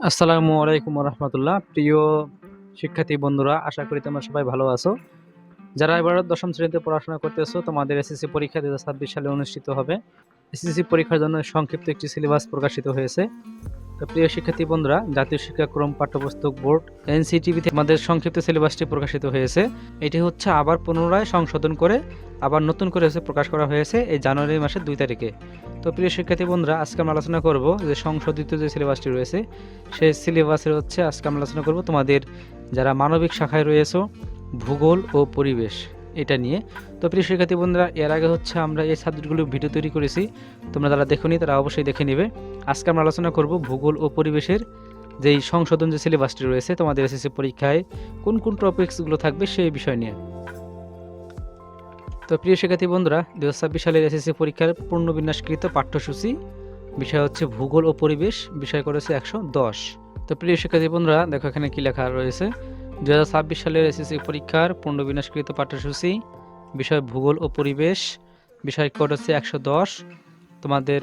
আসসালামু আলাইকুম রহমতুল্লাহ প্রিয় শিক্ষার্থী বন্ধুরা, আশা করি তোমরা সবাই ভালো আছো। যারা এবার দশম শ্রেণীতে পড়াশোনা করতেছো তোমাদের এসএসসি পরীক্ষা দু ছাব্বিশ সালে অনুষ্ঠিত হবে। এসএসসি পরীক্ষার জন্য সংক্ষিপ্ত একটি সিলেবাস প্রকাশিত হয়েছে। তো প্রিয় শিক্ষার্থী বন্ধুরা, জাতীয় শিক্ষাক্রম পাঠ্যপুস্তক বোর্ড এনসিটিভিতে আমাদের সংক্ষিপ্ত সিলেবাসটি প্রকাশিত হয়েছে। এটি হচ্ছে আবার পুনরায় সংশোধন করে আবার নতুন করে হচ্ছে প্রকাশ করা হয়েছে এই জানুয়ারি মাসের দুই তারিখে। তো প্রিয় শিক্ষার্থী বন্ধুরা, আজকে আমরা আলোচনা করব যে সংশোধিত যে সিলেবাসটি রয়েছে, সেই সিলেবাসের হচ্ছে আজকে আমরা আলোচনা করব তোমাদের যারা মানবিক শাখায় রয়েছে, ভূগোল ও পরিবেশ, এটা নিয়ে। তো প্রিয় শিক্ষার্থী বন্ধুরা, এর আগে হচ্ছে আমরা এই সাবজেক্টগুলো ভিডিও তৈরি করেছি, তোমরা যারা দেখোনি তারা অবশ্যই দেখে নেবে। আজকে আমরা আলোচনা করব ভূগোল ও পরিবেশের যেই সংশোধন যে সিলেবাসটি রয়েছে, তোমাদের এসএসসি পরীক্ষায় কোন কোন টপিকসগুলো থাকবে সেই বিষয় নিয়ে। তো প্রিয় শিক্ষার্থী বন্ধুরা দু হাজার ছাব্বিশ সালের এসএসসি পরীক্ষার পূর্ণবিন্যাসকৃত পাঠ্যসূচি, বিষয় হচ্ছে ভূগোল ও পরিবেশ, বিষয় করেছে একশো দশ। তো প্রিয় শিক্ষার্থী বন্ধুরা, দেখো এখানে কী লেখা রয়েছে। দু হাজার ছাব্বিশ সালের এসএসসি পরীক্ষার পূর্ণবিন্যাসকৃত পাঠ্যসূচি, বিষয় ভূগোল ও পরিবেশ, বিষয় কোড হচ্ছে একশো দশ। তোমাদের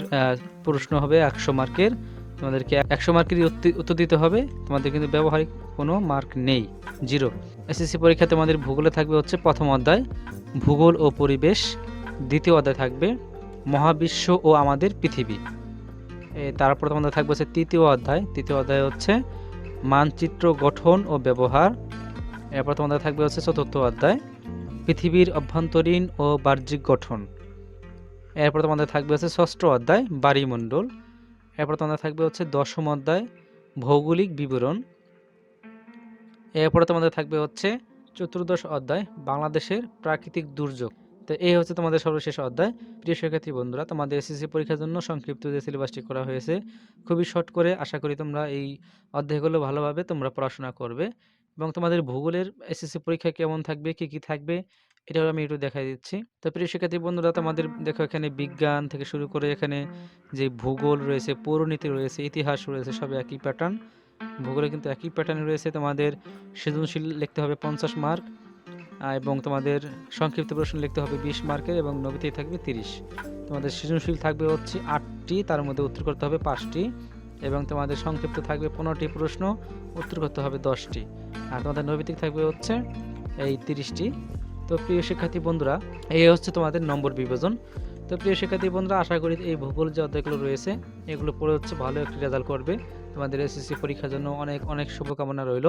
প্রশ্ন হবে একশো মার্কের। তোমাদেরকে একশো মার্কেরই উত্তি- উত্তর দিতে হবে। তোমাদের কিন্তু ব্যবহারিক কোনো মার্ক নেই। জিরো। এসএসসি পরীক্ষা তোমাদের ভূগোলে থাকবে হচ্ছে প্রথম অধ্যায়, ভূগোল ও পরিবেশ। দ্বিতীয় অধ্যায় থাকবে মহাবিশ্ব ও আমাদের পৃথিবী। তারপর তোমাদের থাকবে হচ্ছে তৃতীয় অধ্যায়। তৃতীয় অধ্যায় হচ্ছে মানচিত্র গঠন ও ব্যবহার। এরপর তোমাদের থাকবে হচ্ছে চতুর্থ অধ্যায়, পৃথিবীর অভ্যন্তরীণ ও বাহ্যিক গঠন। এরপর তোমাদের থাকবে হচ্ছে ষষ্ঠ অধ্যায় বাড়িমণ্ডল এরপর তোমাদের থাকবে হচ্ছে দশম অধ্যায়, ভৌগোলিক বিবরণ। এরপরে তোমাদের থাকবে হচ্ছে চতুর্দশ অধ্যায়, বাংলাদেশের প্রাকৃতিক দুর্যোগ। তো এই হচ্ছে তোমাদের সর্বশেষ অধ্যায়। প্রিয় শিক্ষার্থী বন্ধুরা, তোমাদের এসএসসি পরীক্ষার জন্য সংক্ষিপ্ত যে সিলেবাসটি করা হয়েছে, খুবই শর্ট করে আশা করি তোমরা এই অধ্যায়গুলো ভালোভাবে তোমরা পড়াশোনা করবে। এবং তোমাদের ভূগোলের এসএসসি পরীক্ষা কেমন থাকবে, কি কি থাকবে, এটাও আমি একটু দেখাই দিচ্ছি। তো প্রিয় শিক্ষার্থী বন্ধুরা, তোমাদের দেখো এখানে বিজ্ঞান থেকে শুরু করে এখানে যে ভূগোল রয়েছে, পৌরনীতি রয়েছে, ইতিহাস রয়েছে সব একই প্যাটার্ন ভূগোলে কিন্তু একই প্যাটার্ন রয়েছে। তোমাদের সৃজনশীল লিখতে হবে পঞ্চাশ মার্ক এবং তোমাদের সংক্ষিপ্ত প্রশ্ন লিখতে হবে বিশ মার্কের এবং নবীতেই থাকবে তিরিশ। তোমাদের সৃজনশীল থাকবে হচ্ছে আটটি, তার মধ্যে উত্তর করতে হবে পাঁচটি, এবং তোমাদের সংক্ষিপ্ত থাকবে পনেরোটি প্রশ্ন, উত্তর করতে হবে দশটি। আর তোমাদের নৈবিতিক থাকবে হচ্ছে এই তিরিশটি। তো প্রিয় শিক্ষার্থী বন্ধুরা, এই হচ্ছে তোমাদের নম্বর বিভাজন। তো প্রিয় শিক্ষার্থী বন্ধুরা, আশা করি এই ভূগোল যে অধ্যায়গুলো রয়েছে, এগুলো পড়ে হচ্ছে ভালো একটি রেজাল্ট করবে। তোমাদের এসএসসি পরীক্ষার জন্য অনেক অনেক শুভকামনা রইল।